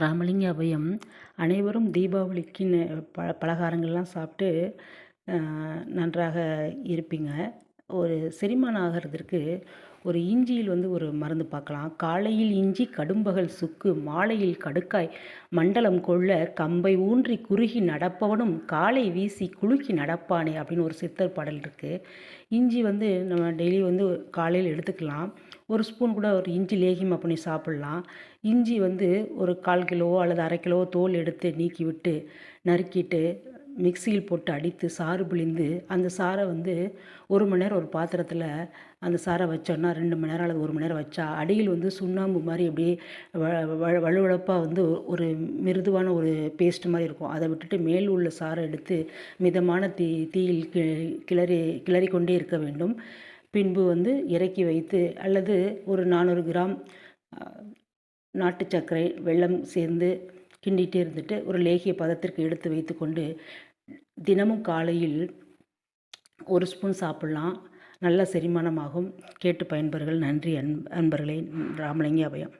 ராமலிங்க அபயம். அனைவரும் தீபாவளிக்கு ப பலகாரங்கள்லாம் சாப்பிட்டு நன்றாக இருப்பீங்க. ஒரு செரிமானம் ஆகிறதுக்கு ஒரு இஞ்சியில் வந்து ஒரு மருந்து பார்க்கலாம். காலையில் இஞ்சி கடும்பகல் சுக்கு மாலையில் கடுக்காய் மண்டலம் கொள்ள கம்பை ஊன்றி குறுகி நடப்பவனும் காலை வீசி குலுக்கி நடப்பானே அப்படின்னு ஒரு சித்தர் பாடல் இருக்குது இஞ்சி வந்து நம்ம டெய்லி வந்து காலையில் எடுத்துக்கலாம். ஒரு ஸ்பூன் கூட ஒரு இஞ்சி லேகியமாக பண்ணி சாப்பிட்லாம். இஞ்சி வந்து ஒரு கால் கிலோ அல்லது அரை கிலோ தோல் எடுத்து நீக்கி விட்டு நறுக்கிட்டு மிக்சியில் போட்டு அடித்து சாறு பிழிந்து அந்த சாறை வந்து ஒரு மணி நேரம் ஒரு பாத்திரத்தில் அந்த சாறை வச்சோன்னா ரெண்டு மணி நேரம் அல்லது ஒரு மணி நேரம் வச்சா அடியில் வந்து சுண்ணாம்பு மாதிரி அப்படியே வ வந்து ஒரு மிருதுவான ஒரு பேஸ்ட் மாதிரி இருக்கும். அதை விட்டுட்டு மேல் உள்ள சாறை எடுத்து மிதமான தீ தீயில் கிளறி கிளறி கொண்டே இருக்க வேண்டும். பின்பு வந்து இறக்கி வைத்து அல்லது ஒரு நானூறு கிராம் நாட்டு சர்க்கரை வெள்ளம் சேர்ந்து கிண்டிகிட்டே இருந்துட்டு ஒரு லேகிய பதத்திற்கு எடுத்து வைத்துக்கொண்டு தினமும் காலையில் ஒரு ஸ்பூன் சாப்பிட்லாம். நல்ல செரிமானமாகும். கேட்டு பயன்பர்கள் நன்றி. அன் அன்பர்களே. ராமலிங்க அபயம்.